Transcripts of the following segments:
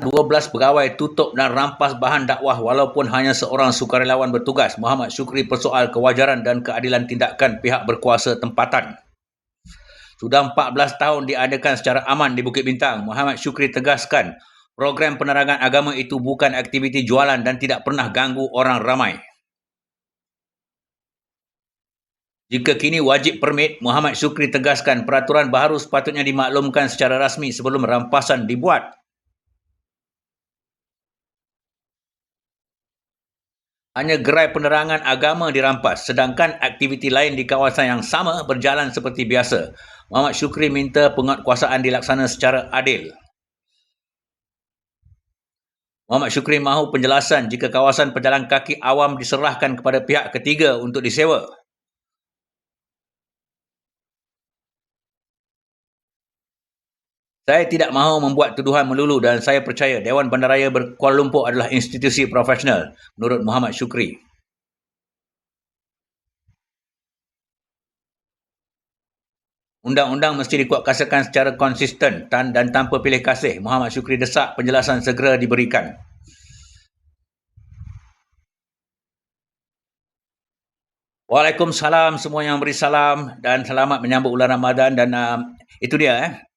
12 pegawai tutup dan rampas bahan dakwah walaupun hanya seorang sukarelawan bertugas. Muhammad Syukri persoal kewajaran dan keadilan tindakan pihak berkuasa tempatan. Sudah 14 tahun diadakan secara aman di Bukit Bintang. Muhammad Syukri tegaskan program penerangan agama itu bukan aktiviti jualan dan tidak pernah ganggu orang ramai. Jika kini wajib permit, Muhammad Syukri tegaskan peraturan baru sepatutnya dimaklumkan secara rasmi sebelum rampasan dibuat. Hanya gerai penerangan agama dirampas sedangkan aktiviti lain di kawasan yang sama berjalan seperti biasa. Muhammad Syukri minta penguatkuasaan dilaksana secara adil. Muhammad Syukri mahu penjelasan jika kawasan pejalan kaki awam diserahkan kepada pihak ketiga untuk disewa. Saya tidak mahu membuat tuduhan melulu dan saya percaya Dewan Bandaraya Kuala Lumpur adalah institusi profesional menurut Muhammad Syukri. Undang-undang mesti dikuatkuasakan secara konsisten dan, dan tanpa pilih kasih. Muhammad Syukri desak penjelasan segera diberikan. Waalaikumsalam semua yang beri salam dan selamat menyambut bulan Ramadan dan uh, itu dia eh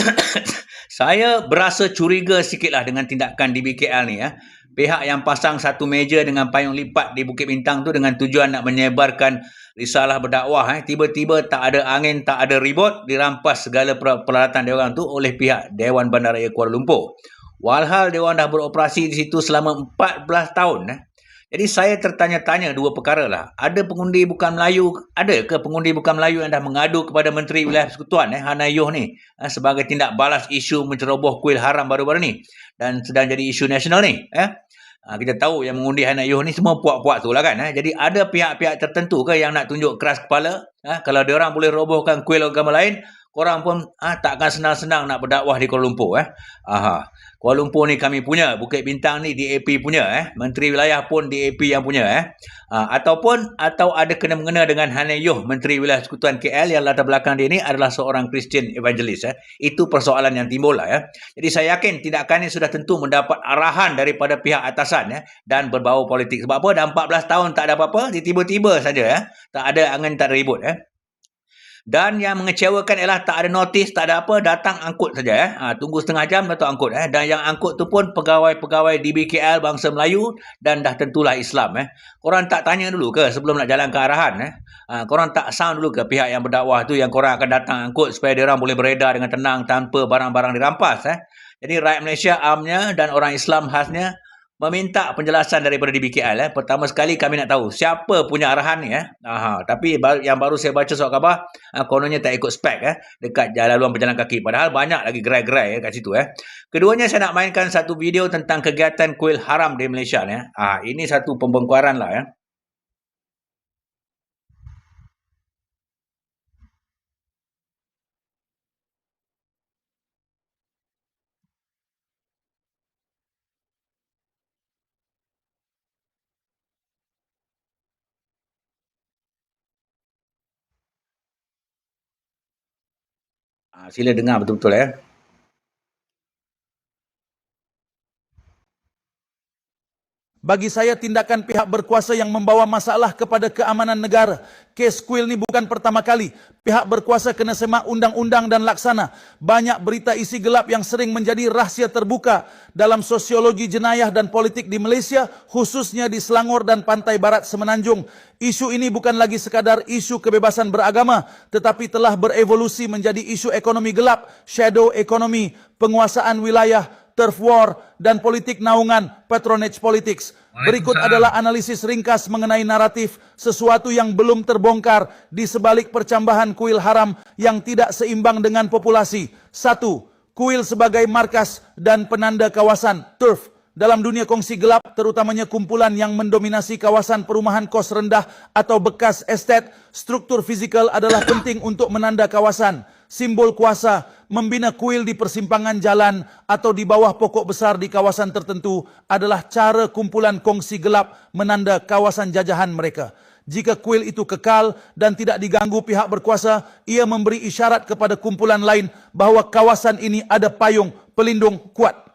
saya berasa curiga sikitlah dengan tindakan di BKL ni ya. Pihak yang pasang satu meja dengan payung lipat di Bukit Bintang tu dengan tujuan nak menyebarkan risalah berdakwah eh. Tiba-tiba tak ada angin, tak ada ribut, dirampas segala peralatan dia orang tu oleh pihak Dewan Bandaraya Kuala Lumpur. Walhal Dewan dah beroperasi di situ selama 14 tahun eh. Jadi saya tertanya-tanya dua perkara lah. Ada pengundi bukan Melayu, ada ke pengundi bukan Melayu yang dah mengadu kepada Menteri Wilayah Persekutuan eh, Hana Yoh ni eh, sebagai tindak balas isu menceroboh kuil haram baru-baru ni dan sedang jadi isu nasional ni. Eh. Ha, kita tahu yang mengundi Hana Yoh ni semua puak-puak tu lah kan. Eh. Jadi ada pihak-pihak tertentu ke yang nak tunjuk keras kepala? Eh. Kalau dia orang boleh robohkan kuil agama lain, korang pun ah, tak akan senang-senang nak berdakwah di Kuala Lumpur. Eh. Aha. Kuala Lumpur ni kami punya. Bukit Bintang ni DAP punya. Eh. Menteri Wilayah pun DAP yang punya. Eh. Ha, ataupun atau ada kena-mengena dengan Hanayuh, Menteri Wilayah Sekutuan KL yang latar belakang dia ni adalah seorang Christian evangelist. Eh. Itu persoalan yang timbul lah. Eh. Jadi saya yakin tindakan ini sudah tentu mendapat arahan daripada pihak atasan eh, dan berbau politik. Sebab apa? Dah 14 tahun tak ada apa-apa. Tiba-tiba saja. Eh. Tak ada angin, tak ada ribut. Eh. Dan yang mengecewakan ialah tak ada notis, tak ada apa, datang angkut saja. Eh. Ha, tunggu setengah jam, datang angkut. Eh. Dan yang angkut tu pun pegawai-pegawai DBKL bangsa Melayu dan dah tentulah Islam. Eh. Korang tak tanya dulu ke sebelum nak jalan ke arahan? Eh. Ha, korang tak sound dulu ke pihak yang berdakwah tu yang korang akan datang angkut supaya dia orang boleh beredar dengan tenang tanpa barang-barang dirampas. Eh. Jadi rakyat Malaysia amnya dan orang Islam khasnya meminta penjelasan daripada DBKL eh. Pertama sekali kami nak tahu siapa punya arahan ni eh. Aha, tapi yang baru saya baca surat khabar eh, kononnya tak ikut spek eh dekat jalan luar berjalan kaki padahal banyak lagi gerai-gerai eh, kat situ eh. Keduanya saya nak mainkan satu video tentang kegiatan kuil haram di Malaysia eh. Ah ini satu pembongkaran lah eh. Ha, sila dengar betul-betul ya. Bagi saya tindakan pihak berkuasa yang membawa masalah kepada keamanan negara. Kes kuil ni bukan pertama kali. Pihak berkuasa kena semak undang-undang dan laksana. Banyak berita isi gelap yang sering menjadi rahsia terbuka dalam sosiologi jenayah dan politik di Malaysia, khususnya di Selangor dan Pantai Barat Semenanjung. Isu ini bukan lagi sekadar isu kebebasan beragama, tetapi telah berevolusi menjadi isu ekonomi gelap, shadow economy, penguasaan wilayah, turf war, dan politik naungan patronage politics. Berikut adalah analisis ringkas mengenai naratif sesuatu yang belum terbongkar di sebalik percambahan kuil haram yang tidak seimbang dengan populasi. Satu, kuil sebagai markas dan penanda kawasan turf. Dalam dunia kongsi gelap, terutamanya kumpulan yang mendominasi kawasan perumahan kos rendah atau bekas estet, struktur fizikal adalah penting untuk menanda kawasan simbol kuasa, membina kuil di persimpangan jalan atau di bawah pokok besar di kawasan tertentu adalah cara kumpulan kongsi gelap menanda kawasan jajahan mereka. Jika kuil itu kekal dan tidak diganggu pihak berkuasa, ia memberi isyarat kepada kumpulan lain bahawa kawasan ini ada payung pelindung kuat.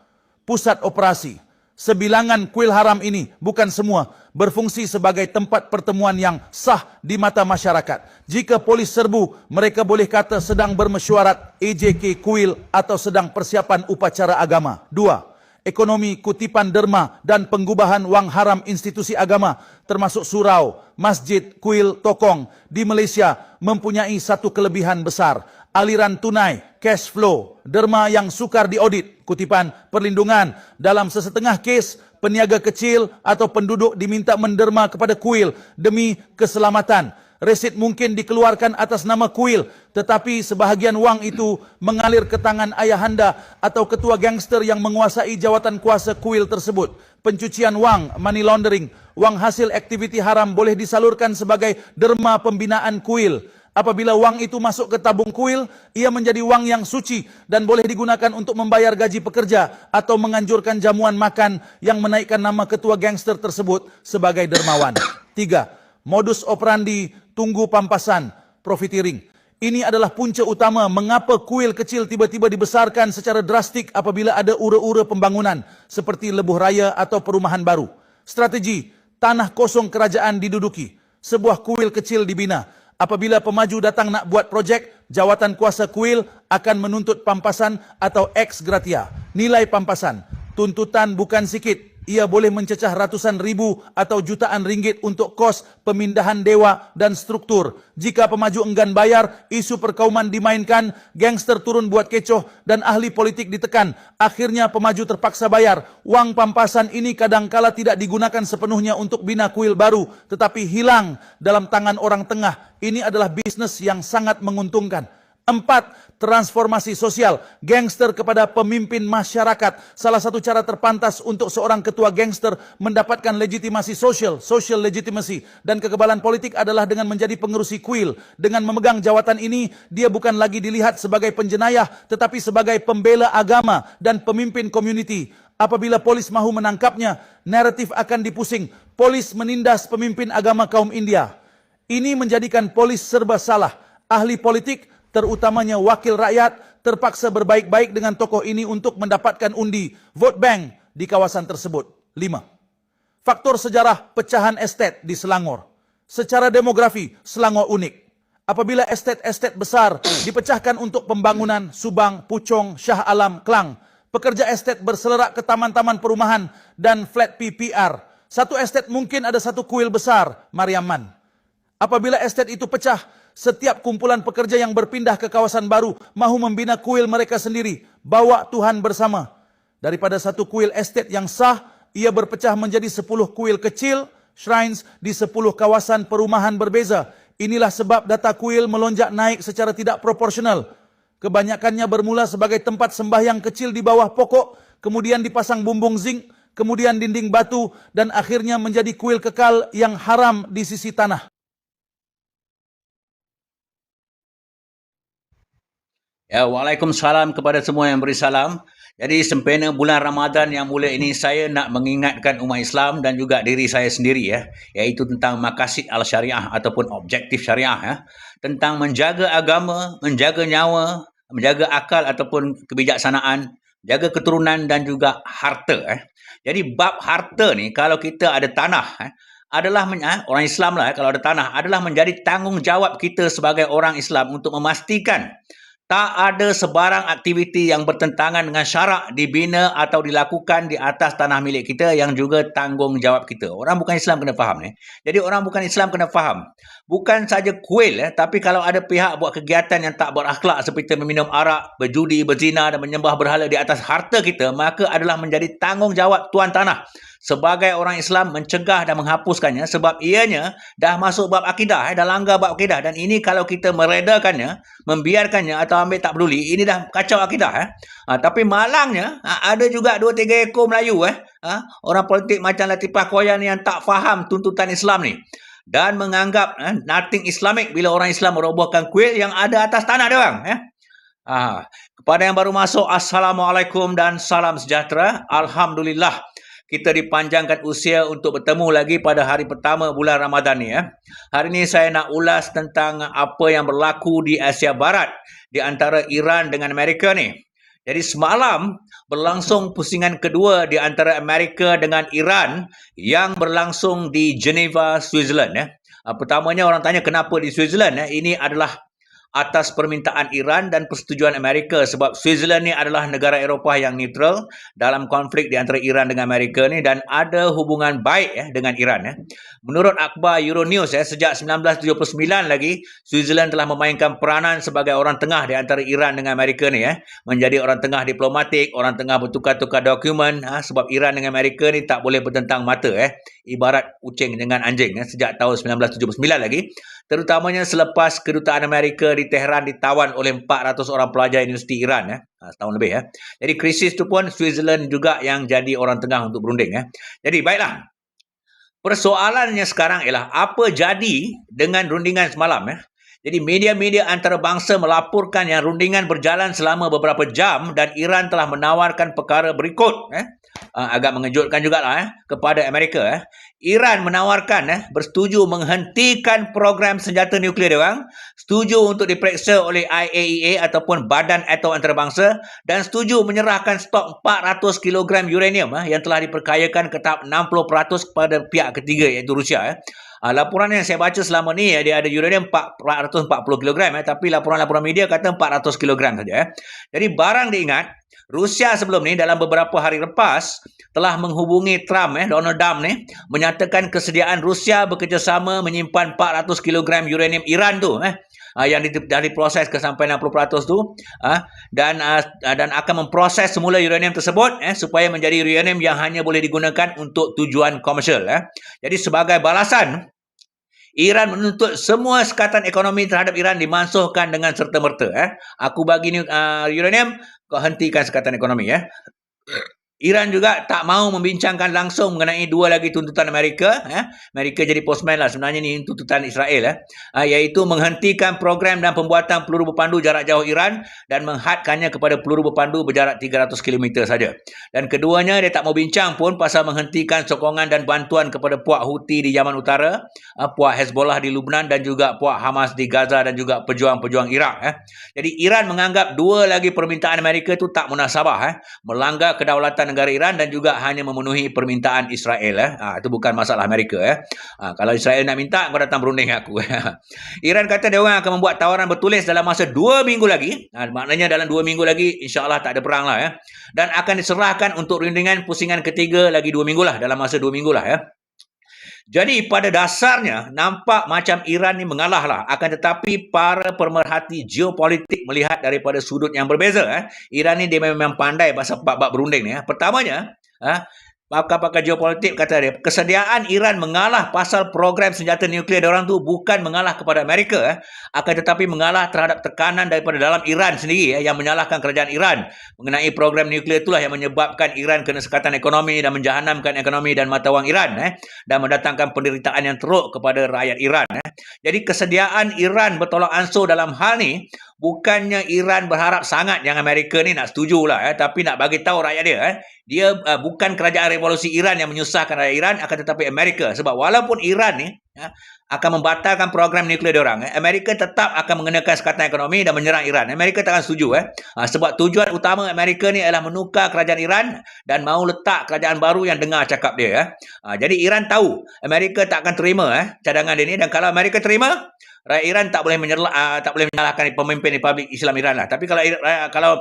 pusat operasi. Sebilangan kuil haram ini, bukan semua, berfungsi sebagai tempat pertemuan yang sah di mata masyarakat. Jika polis serbu, mereka boleh kata sedang bermesyuarat AJK kuil atau sedang persiapan upacara agama. Dua, ekonomi kutipan derma dan pengubahan wang haram institusi agama termasuk surau, masjid, kuil, tokong di Malaysia mempunyai satu kelebihan besar. Aliran tunai, cash flow, derma yang sukar diaudit, kutipan perlindungan. Dalam sesetengah kes peniaga kecil atau penduduk diminta menderma kepada kuil demi keselamatan. Resit mungkin dikeluarkan atas nama kuil tetapi sebahagian wang itu mengalir ke tangan ayahanda atau ketua gangster yang menguasai jawatan kuasa kuil tersebut. Pencucian wang money laundering wang hasil aktiviti haram boleh disalurkan sebagai derma pembinaan kuil apabila wang itu masuk ke tabung kuil ia menjadi wang yang suci dan boleh digunakan untuk membayar gaji pekerja atau menganjurkan jamuan makan yang menaikkan nama ketua gangster tersebut sebagai dermawan tiga modus operandi tunggu pampasan profiteering. Ini adalah punca utama mengapa kuil kecil tiba-tiba dibesarkan secara drastik apabila ada ura-ura pembangunan seperti lebuh raya atau perumahan baru. Strategi, tanah kosong kerajaan diduduki. Sebuah kuil kecil dibina. Apabila pemaju datang nak buat projek, jawatan kuasa kuil akan menuntut pampasan atau ex gratia. Nilai pampasan, tuntutan bukan sikit, ia boleh mencecah ratusan ribu atau jutaan ringgit untuk kos pemindahan dewa dan struktur. Jika pemaju enggan bayar, isu perkauman dimainkan, gangster turun buat kecoh dan ahli politik ditekan. Akhirnya pemaju terpaksa bayar. Wang pampasan ini kadangkala tidak digunakan sepenuhnya untuk bina kuil baru, tetapi hilang dalam tangan orang tengah. Ini adalah bisnes yang sangat menguntungkan. Empat, transformasi sosial. Gangster kepada pemimpin masyarakat. Salah satu cara terpantas untuk seorang ketua gangster mendapatkan legitimasi sosial, social legitimacy dan kekebalan politik adalah dengan menjadi pengerusi kuil. Dengan memegang jawatan ini, dia bukan lagi dilihat sebagai penjenayah tetapi sebagai pembela agama dan pemimpin komuniti. Apabila polis mahu menangkapnya, naratif akan dipusing. Polis menindas pemimpin agama kaum India. Ini menjadikan polis serba salah. Ahli politik terutamanya wakil rakyat terpaksa berbaik-baik dengan tokoh ini untuk mendapatkan undi vote bank di kawasan tersebut. Lima. Faktor sejarah pecahan estet di Selangor. Secara demografi, Selangor unik. Apabila estet-estet besar dipecahkan untuk pembangunan Subang, Puchong, Shah Alam, Klang, pekerja estet berselerak ke taman-taman perumahan dan flat PPR. Satu estet mungkin ada satu kuil besar, Mariaman. Apabila estet itu pecah, setiap kumpulan pekerja yang berpindah ke kawasan baru mahu membina kuil mereka sendiri, bawa Tuhan bersama. Daripada satu kuil estate yang sah, ia berpecah menjadi sepuluh kuil kecil, shrines di sepuluh kawasan perumahan berbeza. Inilah sebab data kuil melonjak naik secara tidak proporsional. Kebanyakannya bermula sebagai tempat sembahyang kecil di bawah pokok, kemudian dipasang bumbung zinc, kemudian dinding batu, dan akhirnya menjadi kuil kekal yang haram di sisi tanah. Ya, Waalaikumsalam kepada semua yang beri salam. Jadi sempena bulan Ramadan yang mulia ini saya nak mengingatkan umat Islam dan juga diri saya sendiri ya, iaitu tentang makasid al-syariah ataupun objektif syariah ya, tentang menjaga agama, menjaga nyawa, menjaga akal ataupun kebijaksanaan, jaga keturunan dan juga harta eh. Jadi bab harta ni kalau kita ada tanah eh, adalah eh, orang Islam lah eh, kalau ada tanah adalah menjadi tanggungjawab kita sebagai orang Islam untuk memastikan tak ada sebarang aktiviti yang bertentangan dengan syarak dibina atau dilakukan di atas tanah milik kita yang juga tanggungjawab kita. Orang bukan Islam kena faham ni. Jadi orang bukan Islam kena faham. Bukan saja kuil eh, tapi kalau ada pihak buat kegiatan yang tak berakhlak seperti meminum arak, berjudi, berzina dan menyembah berhala di atas harta kita, maka adalah menjadi tanggungjawab tuan tanah sebagai orang Islam mencegah dan menghapuskannya sebab ianya dah masuk bab akidah, eh, dah langgar bab akidah dan ini kalau kita meredakannya, membiarkannya atau ambil tak peduli, ini dah kacau akidah. Eh. Ha, tapi malangnya ha, ada juga dua tiga ekor Melayu eh, ha, orang politik macam Latifah Koyan yang tak faham tuntutan Islam ni dan menganggap eh, nothing Islamic bila orang Islam merobohkan kuil yang ada atas tanah dia orang. Eh. Ha, kepada yang baru masuk, Assalamualaikum dan salam sejahtera. Alhamdulillah kita dipanjangkan usia untuk bertemu lagi pada hari pertama bulan Ramadan ni ya. Hari ini saya nak ulas tentang apa yang berlaku di Asia Barat di antara Iran dengan Amerika ni. Jadi semalam berlangsung pusingan kedua di antara Amerika dengan Iran yang berlangsung di Geneva, Switzerland. Ya. Uh, pertamanya orang tanya kenapa di Switzerland. Ya. Ini adalah atas permintaan Iran dan persetujuan Amerika sebab Switzerland ni adalah negara Eropah yang neutral dalam konflik di antara Iran dengan Amerika ni dan ada hubungan baik eh, dengan Iran. Eh. Menurut akhbar Euronews eh, sejak 1979 lagi Switzerland telah memainkan peranan sebagai orang tengah di antara Iran dengan Amerika ni eh, menjadi orang tengah diplomatik, orang tengah bertukar-tukar dokumen eh, sebab Iran dengan Amerika ni tak boleh bertentang mata eh ibarat kucing dengan anjing eh, sejak tahun 1979 lagi terutamanya selepas kedutaan Amerika di Tehran ditawan oleh 400 orang pelajar Universiti Iran ya setahun lebih ya. Jadi krisis tu pun Switzerland juga yang jadi orang tengah untuk berunding ya. Jadi baiklah. Persoalannya sekarang ialah apa jadi dengan rundingan semalam ya. Jadi media-media antarabangsa melaporkan yang rundingan berjalan selama beberapa jam dan Iran telah menawarkan perkara berikut eh uh, agak mengejutkan jugalah eh, kepada Amerika. Eh. Iran menawarkan eh, bersetuju menghentikan program senjata nuklear dia orang, setuju untuk diperiksa oleh IAEA e ataupun Badan Atom Antarabangsa dan setuju menyerahkan stok 400 kg uranium eh, yang telah diperkayakan ke tahap 60% kepada pihak ketiga iaitu Rusia. Eh. Uh, laporan yang saya baca selama ni ya, dia ada uranium 440 kg eh, tapi laporan-laporan media kata 400 kg saja. Eh. Jadi barang diingat Rusia sebelum ni dalam beberapa hari lepas telah menghubungi Trump eh Donald Trump ni menyatakan kesediaan Rusia bekerjasama menyimpan 400 kg uranium Iran tu eh uh, yang dah diproses ke sampai 60% tu uh, dan uh, dan akan memproses semula uranium tersebut eh supaya menjadi uranium yang hanya boleh digunakan untuk tujuan komersial eh. Jadi sebagai balasan Iran menuntut semua sekatan ekonomi terhadap Iran dimansuhkan dengan serta-merta. Eh. Aku bagi ni uh, uranium, kau hentikan sekatan ekonomi. Eh. Iran juga tak mau membincangkan langsung mengenai dua lagi tuntutan Amerika. Eh. Amerika jadi postman lah sebenarnya ni tuntutan Israel. Eh. Uh, iaitu menghentikan program dan pembuatan peluru berpandu jarak jauh Iran dan menghadkannya kepada peluru berpandu berjarak 300 km saja. Dan keduanya dia tak mau bincang pun pasal menghentikan sokongan dan bantuan kepada puak Houthi di Yaman Utara, uh, puak Hezbollah di Lubnan dan juga puak Hamas di Gaza dan juga pejuang-pejuang Iraq. Eh. Jadi Iran menganggap dua lagi permintaan Amerika itu tak munasabah. Eh. Melanggar kedaulatan negara Iran dan juga hanya memenuhi permintaan Israel. Eh. Ha, itu bukan masalah Amerika. Eh. Ha, kalau Israel nak minta, kau datang berunding aku. Iran kata dia orang akan membuat tawaran bertulis dalam masa dua minggu lagi. Ha, maknanya dalam dua minggu lagi, insyaAllah tak ada perang lah. Eh. Dan akan diserahkan untuk rundingan pusingan ketiga lagi dua minggu lah. Dalam masa dua minggu lah. Eh. Jadi pada dasarnya nampak macam Iran ni mengalah lah. Akan tetapi para pemerhati geopolitik melihat daripada sudut yang berbeza. Eh. Iran ni dia memang pandai pasal bab-bab berunding ni. Eh. Pertamanya, eh, pakar-pakar geopolitik kata dia, kesediaan Iran mengalah pasal program senjata nuklear dia orang tu bukan mengalah kepada Amerika, eh, akan tetapi mengalah terhadap tekanan daripada dalam Iran sendiri eh, yang menyalahkan kerajaan Iran mengenai program nuklear itulah yang menyebabkan Iran kena sekatan ekonomi dan menjahanamkan ekonomi dan mata wang Iran eh, dan mendatangkan penderitaan yang teruk kepada rakyat Iran. Eh. Jadi kesediaan Iran bertolak ansur dalam hal ni bukannya Iran berharap sangat yang Amerika ni nak setuju lah eh, tapi nak bagi tahu rakyat dia eh, dia uh, bukan kerajaan revolusi Iran yang menyusahkan rakyat Iran akan tetapi Amerika. Sebab walaupun Iran ni eh, akan membatalkan program nuklear dia orang eh, Amerika tetap akan mengenakan sekatan ekonomi dan menyerang Iran. Amerika takkan setuju eh. Uh, sebab tujuan utama Amerika ni adalah menukar kerajaan Iran dan mau letak kerajaan baru yang dengar cakap dia eh. uh, jadi Iran tahu Amerika tak akan terima eh cadangan dia ni. Dan kalau Amerika terima rakyat Iran tak boleh menyerlah uh, tak boleh menyalahkan pemimpin Republik Islam Iran lah. Tapi kalau uh, kalau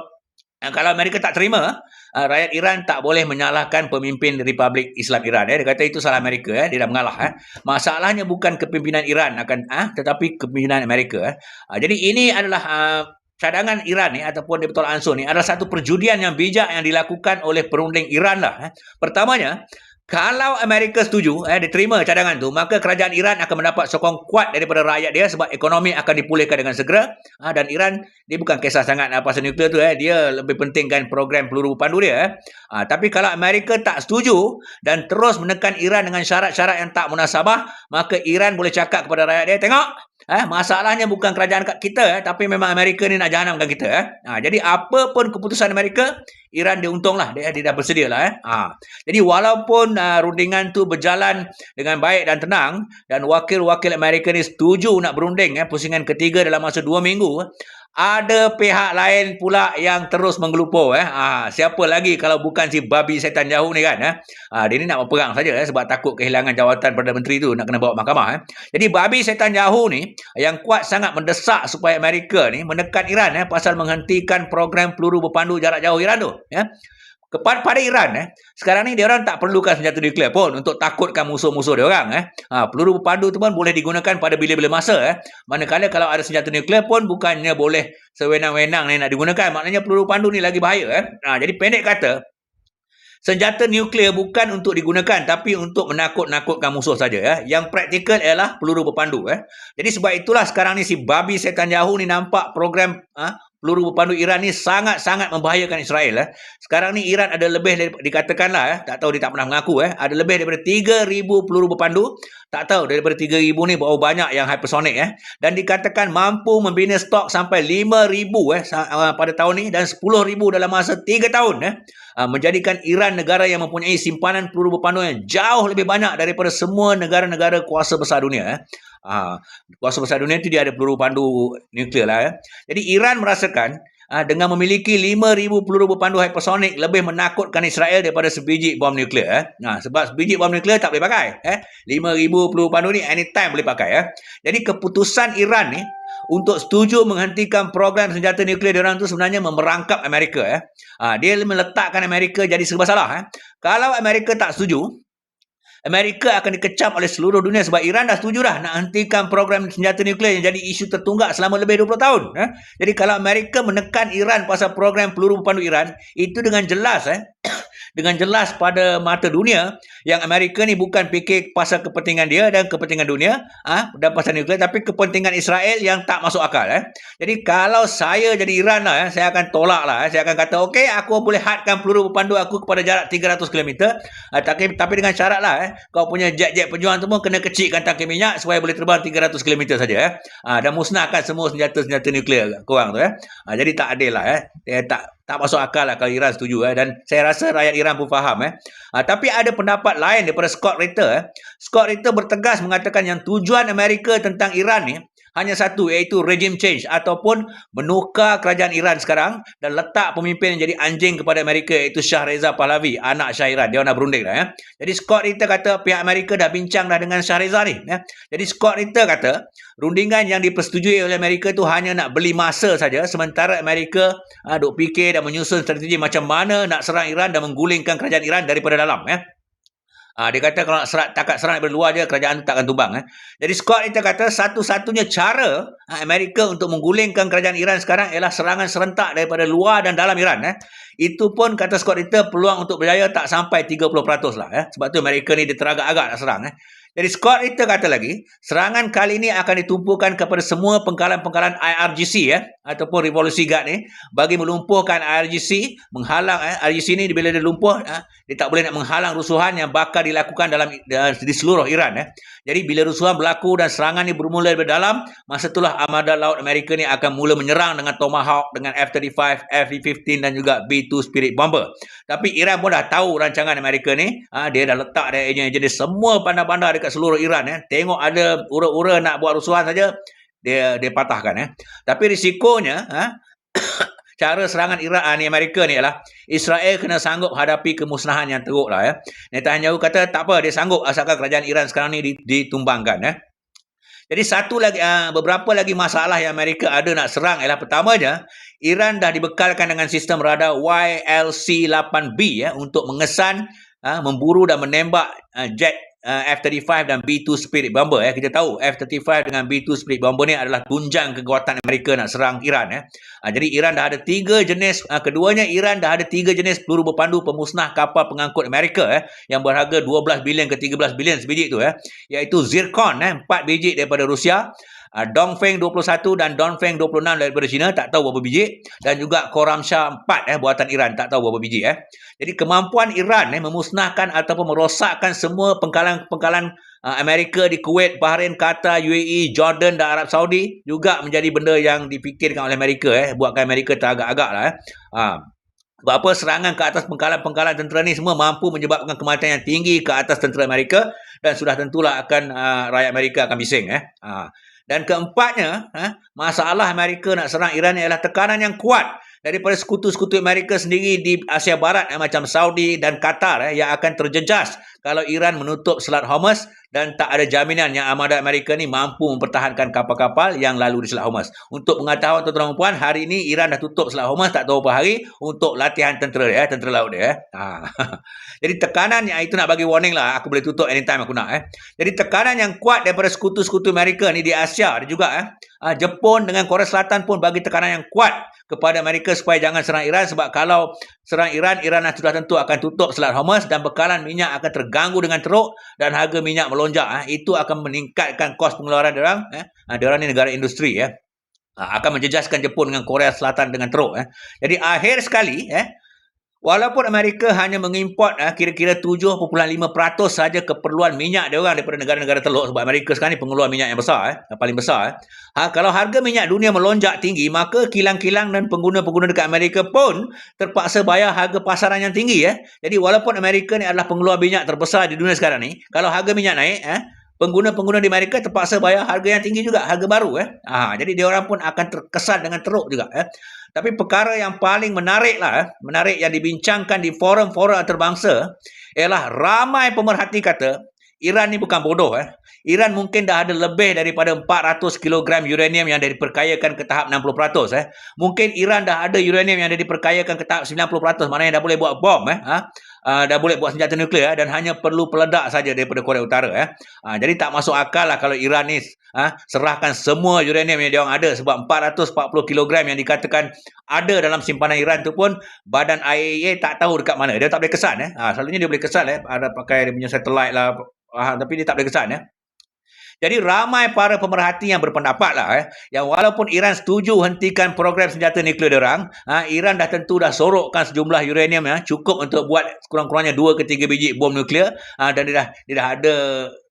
uh, kalau Amerika tak terima, uh, rakyat Iran tak boleh menyalahkan pemimpin Republik Islam Iran. Eh. Dia kata itu salah Amerika. Eh. Dia dah mengalah. Eh. Masalahnya bukan kepimpinan Iran akan, uh, tetapi kepimpinan Amerika. Eh. Uh, jadi ini adalah uh, cadangan Iran ni ataupun betul ansur ni adalah satu perjudian yang bijak yang dilakukan oleh perunding Iran lah. Eh. Pertamanya, kalau Amerika setuju, eh, diterima cadangan tu, maka kerajaan Iran akan mendapat sokong kuat daripada rakyat dia sebab ekonomi akan dipulihkan dengan segera. Ha, dan Iran, dia bukan kisah sangat uh, pasal nuklear tu. Eh. Dia lebih pentingkan program peluru pandu dia. Eh. Ha, tapi kalau Amerika tak setuju dan terus menekan Iran dengan syarat-syarat yang tak munasabah, maka Iran boleh cakap kepada rakyat dia, tengok, Eh, masalahnya bukan kerajaan kita, eh, tapi memang Amerika ni nak jahanamkan kita. Eh. Ha, jadi apa pun keputusan Amerika, Iran dia untunglah. Dia, dia dah bersedia lah. Eh. Ha. Jadi walaupun uh, rundingan tu berjalan dengan baik dan tenang, dan wakil-wakil Amerika ni setuju nak berunding, eh, pusingan ketiga dalam masa dua minggu, ada pihak lain pula yang terus menggelupur eh. Ha, siapa lagi kalau bukan si babi setan jauh ni kan eh. Ha, dia ni nak berperang saja eh, sebab takut kehilangan jawatan Perdana Menteri tu nak kena bawa mahkamah eh. Jadi babi setan jauh ni yang kuat sangat mendesak supaya Amerika ni menekan Iran eh pasal menghentikan program peluru berpandu jarak jauh Iran tu ya. Kepada pada Iran eh, sekarang ni dia orang tak perlukan senjata nuklear pun untuk takutkan musuh-musuh dia orang eh. Ha, peluru berpandu tu pun boleh digunakan pada bila-bila masa eh. Manakala kalau ada senjata nuklear pun bukannya boleh sewenang-wenang ni nak digunakan. Maknanya peluru pandu ni lagi bahaya eh. Ha, jadi pendek kata, senjata nuklear bukan untuk digunakan tapi untuk menakut-nakutkan musuh saja ya. Yang praktikal ialah peluru berpandu eh. Jadi sebab itulah sekarang ni si babi setan Yahoo ni nampak program ha, peluru berpandu Iran ni sangat-sangat membahayakan Israel eh. Sekarang ni Iran ada lebih dari, dikatakanlah eh, tak tahu dia tak pernah mengaku eh, ada lebih daripada 3000 peluru berpandu. Tak tahu daripada 3000 ni berapa banyak yang hypersonic eh dan dikatakan mampu membina stok sampai 5000 eh uh, pada tahun ni dan 10000 dalam masa 3 tahun eh. Uh, menjadikan Iran negara yang mempunyai simpanan peluru berpandu yang jauh lebih banyak daripada semua negara-negara kuasa besar dunia eh. Ha, kuasa besar dunia itu dia ada peluru pandu nuklear lah. Ya. Jadi Iran merasakan dengan memiliki 5,000 peluru berpandu hypersonic lebih menakutkan Israel daripada sebiji bom nuklear. Eh. Ha, sebab sebiji bom nuklear tak boleh pakai. Eh. 5,000 peluru pandu ni anytime boleh pakai. Eh. Jadi keputusan Iran ni untuk setuju menghentikan program senjata nuklear diorang tu sebenarnya memerangkap Amerika. Eh. Ha, dia meletakkan Amerika jadi serba salah. Eh. Kalau Amerika tak setuju, Amerika akan dikecam oleh seluruh dunia sebab Iran dah setuju dah nak hentikan program senjata nuklear yang jadi isu tertunggak selama lebih 20 tahun. Eh? Jadi kalau Amerika menekan Iran pasal program peluru berpandu Iran, itu dengan jelas eh, dengan jelas pada mata dunia yang Amerika ni bukan fikir pasal kepentingan dia dan kepentingan dunia ah dan pasal nuklear tapi kepentingan Israel yang tak masuk akal eh. Jadi kalau saya jadi Iran lah eh, saya akan tolak lah eh. saya akan kata okey aku boleh hadkan peluru berpandu aku kepada jarak 300 km ah, tapi tapi dengan syarat lah eh kau punya jet-jet pejuang tu pun kena kecilkan tangki minyak supaya boleh terbang 300 km saja eh. Ah, dan musnahkan semua senjata-senjata nuklear korang tu eh. Ah, jadi tak adil lah eh. Dia tak tak masuk akal lah kalau Iran setuju eh. dan saya rasa rakyat Iran pun faham eh. Ha, tapi ada pendapat lain daripada Scott Ritter eh. Scott Ritter bertegas mengatakan yang tujuan Amerika tentang Iran ni hanya satu iaitu regime change ataupun menukar kerajaan Iran sekarang dan letak pemimpin yang jadi anjing kepada Amerika iaitu Shah Reza Pahlavi anak Shah Iran dia nak berunding dah ya. Jadi Scott Ritter kata pihak Amerika dah bincang dah dengan Shah Reza ni ya. Jadi Scott Ritter kata rundingan yang dipersetujui oleh Amerika tu hanya nak beli masa saja sementara Amerika ha, duk fikir dan menyusun strategi macam mana nak serang Iran dan menggulingkan kerajaan Iran daripada dalam ya. Ha, dia kata kalau serat, takat serang dari luar je, kerajaan tu takkan tumbang. Eh. Jadi Scott kita kata satu-satunya cara ha, Amerika untuk menggulingkan kerajaan Iran sekarang ialah serangan serentak daripada luar dan dalam Iran. Eh. Itu pun kata Scott kita peluang untuk berjaya tak sampai 30% lah. Eh. Sebab tu Amerika ni dia teragak-agak nak serang. Eh. Jadi Scott Ritter kata lagi, serangan kali ini akan ditumpukan kepada semua pengkalan-pengkalan IRGC ya ataupun Revolusi Guard ni bagi melumpuhkan IRGC, menghalang eh, IRGC ni bila dia lumpuh eh, dia tak boleh nak menghalang rusuhan yang bakal dilakukan dalam di seluruh Iran eh. Jadi bila rusuhan berlaku dan serangan ni bermula dari dalam, masa itulah Armada Laut Amerika ni akan mula menyerang dengan Tomahawk, dengan F-35, F-15 dan juga B-2 Spirit Bomber. Tapi Iran pun dah tahu rancangan Amerika ni, ha, dia dah letak dia enjin-enjin semua bandar-bandar dekat seluruh Iran eh. Tengok ada ura-ura nak buat rusuhan saja dia dia patahkan eh. Tapi risikonya ha, cara serangan Iran ni Amerika ni ialah Israel kena sanggup hadapi kemusnahan yang teruk lah ya. Netanyahu kata tak apa dia sanggup asalkan kerajaan Iran sekarang ni ditumbangkan eh. Jadi satu lagi uh, beberapa lagi masalah yang Amerika ada nak serang ialah pertamanya Iran dah dibekalkan dengan sistem radar YLC-8B ya untuk mengesan uh, memburu dan menembak uh, jet uh, F-35 dan B-2 Spirit Bomber ya. Kita tahu F-35 dengan B-2 Spirit Bomber ni adalah tunjang kekuatan Amerika nak serang Iran ya. Uh, jadi Iran dah ada tiga jenis uh, keduanya Iran dah ada tiga jenis peluru berpandu pemusnah kapal pengangkut Amerika ya yang berharga 12 bilion ke 13 bilion sebiji tu ya. Iaitu Zircon ya, 4 biji daripada Rusia uh, Dongfeng 21 dan Dongfeng 26 daripada China tak tahu berapa biji dan juga Koramsha 4 eh buatan Iran tak tahu berapa biji eh. Jadi kemampuan Iran eh memusnahkan ataupun merosakkan semua pengkalan-pengkalan uh, Amerika di Kuwait, Bahrain, Qatar, UAE, Jordan dan Arab Saudi juga menjadi benda yang dipikirkan oleh Amerika eh buatkan Amerika teragak-agak lah eh. Uh, sebab apa serangan ke atas pengkalan-pengkalan tentera ni semua mampu menyebabkan kematian yang tinggi ke atas tentera Amerika dan sudah tentulah akan uh, rakyat Amerika akan bising eh. Uh, Dan keempatnya, ha, masalah Amerika nak serang Iran ialah tekanan yang kuat daripada sekutu-sekutu Amerika sendiri di Asia Barat eh, macam Saudi dan Qatar eh, yang akan terjejas kalau Iran menutup Selat Hormuz dan tak ada jaminan yang Armada Amerika ni mampu mempertahankan kapal-kapal yang lalu di Selat Hormuz. Untuk pengetahuan tuan-tuan dan puan, hari ini Iran dah tutup Selat Hormuz tak tahu berapa hari untuk latihan tentera ya, tentera laut dia. Eh. Ha. Jadi tekanan yang itu nak bagi warning lah, aku boleh tutup anytime aku nak. Eh. Jadi tekanan yang kuat daripada sekutu-sekutu Amerika ni di Asia dia juga. Eh. Ha, Jepun dengan Korea Selatan pun bagi tekanan yang kuat kepada Amerika supaya jangan serang Iran sebab kalau serang Iran, Iran sudah tentu akan tutup Selat Hormuz dan bekalan minyak akan terganggu dengan teruk dan harga minyak melonjak. Eh. Itu akan meningkatkan kos pengeluaran diorang. Eh. Ha, diorang ni negara industri. Ha, akan menjejaskan Jepun dengan Korea Selatan dengan teruk. Eh. Jadi akhir sekali, eh, Walaupun Amerika hanya mengimport uh, kira-kira 7.5% saja keperluan minyak dia orang daripada negara-negara teluk sebab Amerika sekarang ni pengeluar minyak yang besar eh, yang paling besar eh. Ha, kalau harga minyak dunia melonjak tinggi maka kilang-kilang dan pengguna-pengguna dekat Amerika pun terpaksa bayar harga pasaran yang tinggi eh. Jadi walaupun Amerika ni adalah pengeluar minyak terbesar di dunia sekarang ni kalau harga minyak naik eh, pengguna-pengguna di Amerika terpaksa bayar harga yang tinggi juga, harga baru eh. Ha, jadi dia orang pun akan terkesan dengan teruk juga eh. Tapi perkara yang paling menarik lah, eh, menarik yang dibincangkan di forum-forum antarabangsa ialah ramai pemerhati kata Iran ni bukan bodoh. Eh. Iran mungkin dah ada lebih daripada 400 kg uranium yang dah diperkayakan ke tahap 60%. Eh. Mungkin Iran dah ada uranium yang dah diperkayakan ke tahap 90%. Maknanya dah boleh buat bom. Eh. Ha? Uh, dah boleh buat senjata nuklear eh, dan hanya perlu peledak saja daripada Korea Utara eh. Uh, jadi tak masuk akal lah kalau Iran ni uh, serahkan semua uranium yang dia orang ada sebab 440 kg yang dikatakan ada dalam simpanan Iran tu pun badan IAEA tak tahu dekat mana. Dia tak boleh kesan eh. Uh, selalunya dia boleh kesan eh ada pakai dia punya satellite lah uh, tapi dia tak boleh kesan eh. Jadi ramai para pemerhati yang berpendapat lah eh, yang walaupun Iran setuju hentikan program senjata nuklear orang, ha, Iran dah tentu dah sorokkan sejumlah uranium ya, cukup untuk buat kurang-kurangnya 2 ke 3 biji bom nuklear ha, dan dia dah, dia dah ada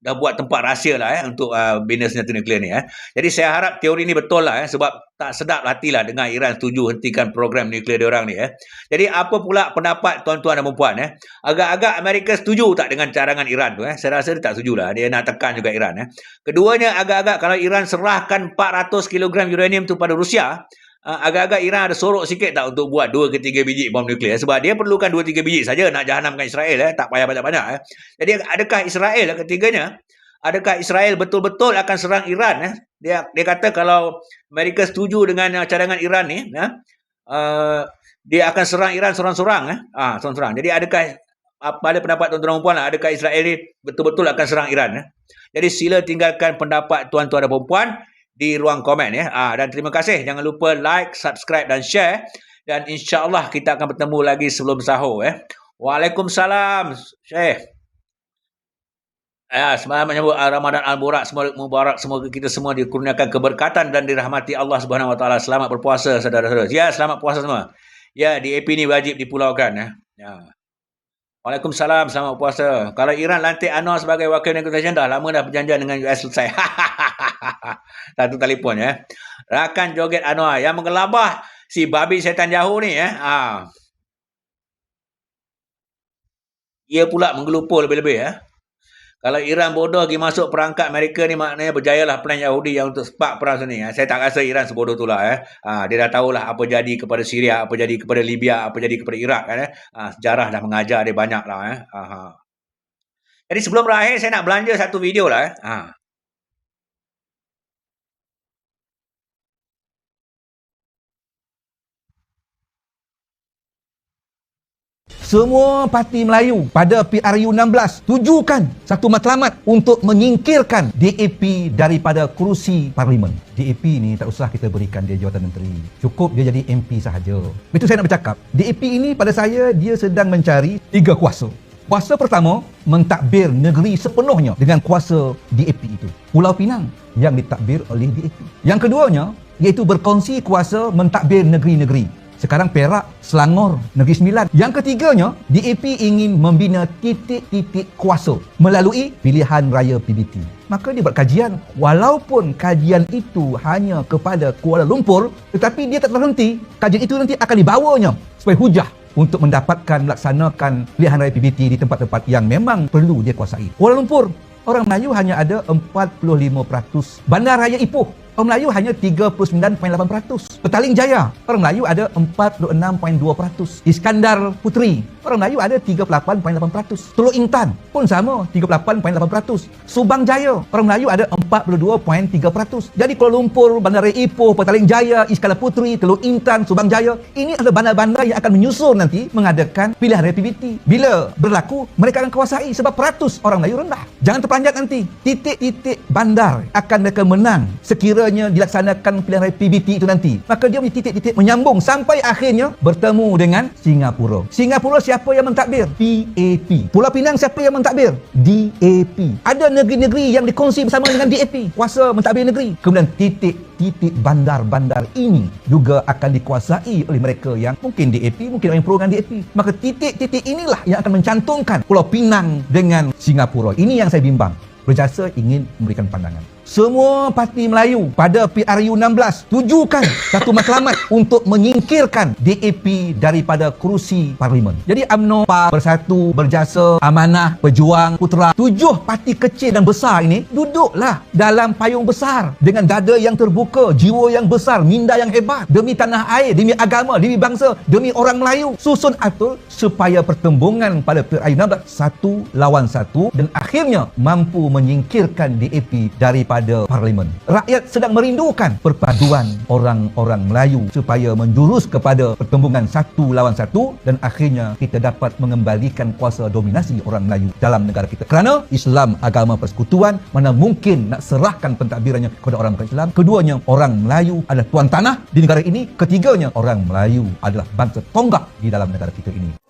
dah buat tempat rahsia lah eh, untuk uh, bina senjata nuklear ni. Eh. Jadi saya harap teori ni betul lah eh, sebab tak sedap hati lah dengan Iran setuju hentikan program nuklear dia orang ni. Eh. Jadi apa pula pendapat tuan-tuan dan perempuan? Eh? Agak-agak Amerika setuju tak dengan carangan Iran tu? Eh? Saya rasa dia tak setuju lah. Dia nak tekan juga Iran. Eh. Keduanya agak-agak kalau Iran serahkan 400 kg uranium tu pada Rusia, agak-agak Iran ada sorok sikit tak untuk buat 2 ke 3 biji bom nuklear sebab dia perlukan 2 3 biji saja nak jahanamkan Israel eh tak payah banyak-banyak eh. Jadi adakah Israel eh, ketiganya adakah Israel betul-betul akan serang Iran eh? Dia dia kata kalau Amerika setuju dengan uh, cadangan Iran ni eh, uh, dia akan serang Iran seorang-seorang eh. Ah, seorang-seorang. Jadi adakah apa ada pendapat tuan-tuan puan lah, adakah Israel ni betul-betul akan serang Iran eh? Jadi sila tinggalkan pendapat tuan-tuan dan puan di ruang komen ya. Ah dan terima kasih. Jangan lupa like, subscribe dan share dan insya-Allah kita akan bertemu lagi sebelum sahur ya. Waalaikumsalam. Syekh. Ya, selamat menyambut Ramadan Al-Mubarak. Semoga mubarak semoga kita semua dikurniakan keberkatan dan dirahmati Allah Subhanahu Wa Taala. Selamat berpuasa saudara-saudara. Ya, selamat puasa semua. Ya, di AP ni wajib dipulaukan ya. Ya. Waalaikumsalam, selamat puasa. Kalau Iran lantik Anwar sebagai wakil negara dah lama dah berjanjian dengan US selesai. Satu telefon ya. Rakan joget Anwar yang mengelabah si babi setan jauh ni ya. Ha. Ia pula menggelupur lebih-lebih ya. Kalau Iran bodoh pergi masuk perangkat Amerika ni maknanya berjayalah plan Yahudi yang untuk spark perang sini. Ya. Saya tak rasa Iran sebodoh itulah. Eh. Ha, dia dah tahulah apa jadi kepada Syria, apa jadi kepada Libya, apa jadi kepada Iraq. Kan, eh. ha, sejarah dah mengajar dia banyak lah. Eh. Jadi sebelum berakhir saya nak belanja satu video lah. Eh. Ha. Semua parti Melayu pada PRU 16 tujukan satu matlamat untuk menyingkirkan DAP daripada kerusi parlimen. DAP ni tak usah kita berikan dia jawatan menteri. Cukup dia jadi MP sahaja. Itu saya nak bercakap. DAP ini pada saya dia sedang mencari tiga kuasa. Kuasa pertama, mentadbir negeri sepenuhnya dengan kuasa DAP itu. Pulau Pinang yang ditadbir oleh DAP. Yang keduanya, iaitu berkongsi kuasa mentadbir negeri-negeri sekarang Perak, Selangor, Negeri Sembilan. Yang ketiganya, DAP ingin membina titik-titik kuasa melalui pilihan raya PBT. Maka dia buat kajian. Walaupun kajian itu hanya kepada Kuala Lumpur, tetapi dia tak terhenti. Kajian itu nanti akan dibawanya sebagai hujah untuk mendapatkan melaksanakan pilihan raya PBT di tempat-tempat yang memang perlu dia kuasai. Kuala Lumpur orang Melayu hanya ada 45%. Bandaraya Ipoh, orang Melayu hanya 39.8%. Petaling Jaya, orang Melayu ada 46.2%. Iskandar Puteri, orang Melayu ada 38.8%. Teluk Intan pun sama, 38.8%. Subang Jaya, orang Melayu ada 42.3%. Jadi Kuala Lumpur, Bandaraya Ipoh, Petaling Jaya, Iskandar Puteri, Teluk Intan, Subang Jaya, ini adalah bandar-bandar yang akan menyusul nanti mengadakan pilihan PBT. Bila berlaku, mereka akan kuasai sebab peratus orang Melayu rendah. Jangan terperanjat nanti. Titik-titik bandar akan mereka menang sekiranya dilaksanakan pilihan raya PBT itu nanti. Maka dia punya titik-titik menyambung sampai akhirnya bertemu dengan Singapura. Singapura siapa yang mentadbir? PAP. Pulau Pinang siapa yang mentadbir? DAP. Ada negeri-negeri yang dikongsi bersama dengan DAP. Kuasa mentadbir negeri. Kemudian titik-titik bandar-bandar ini juga akan dikuasai oleh mereka yang mungkin DAP, mungkin orang yang pro dengan DAP. Maka titik-titik inilah yang akan mencantumkan Pulau Pinang dengan Singapura. Ini yang saya bimbang. Berjasa ingin memberikan pandangan. Semua parti Melayu pada PRU 16 tujukan satu matlamat untuk menyingkirkan DAP daripada kerusi parlimen. Jadi UMNO, PAR, Bersatu, Berjasa, Amanah, Pejuang, Putera, tujuh parti kecil dan besar ini duduklah dalam payung besar dengan dada yang terbuka, jiwa yang besar, minda yang hebat demi tanah air, demi agama, demi bangsa, demi orang Melayu. Susun atur supaya pertembungan pada PRU 16 satu lawan satu dan akhirnya mampu menyingkirkan DAP daripada daripada parlimen. Rakyat sedang merindukan perpaduan orang-orang Melayu supaya menjurus kepada pertembungan satu lawan satu dan akhirnya kita dapat mengembalikan kuasa dominasi orang Melayu dalam negara kita. Kerana Islam agama persekutuan mana mungkin nak serahkan pentadbirannya kepada orang bukan Islam. Keduanya orang Melayu adalah tuan tanah di negara ini. Ketiganya orang Melayu adalah bangsa tonggak di dalam negara kita ini.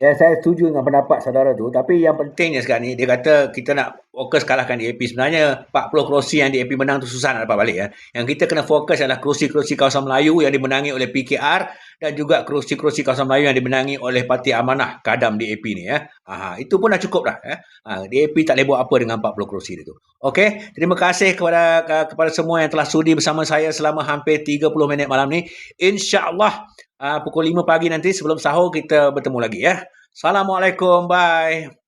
Ya, saya setuju dengan pendapat saudara tu. Tapi yang pentingnya sekarang ni, dia kata kita nak fokus kalahkan DAP. Sebenarnya 40 kerusi yang DAP menang tu susah nak dapat balik. Ya. Yang kita kena fokus adalah kerusi-kerusi kawasan Melayu yang dimenangi oleh PKR dan juga kerusi-kerusi kawasan Melayu yang dimenangi oleh Parti Amanah Kadam DAP ni. Ya. Aha, itu pun dah cukup dah. Ya. Ha, DAP tak boleh buat apa dengan 40 kerusi itu. Okey, terima kasih kepada kepada semua yang telah sudi bersama saya selama hampir 30 minit malam ni. InsyaAllah uh, pukul 5 pagi nanti sebelum sahur kita bertemu lagi ya. Assalamualaikum. Bye.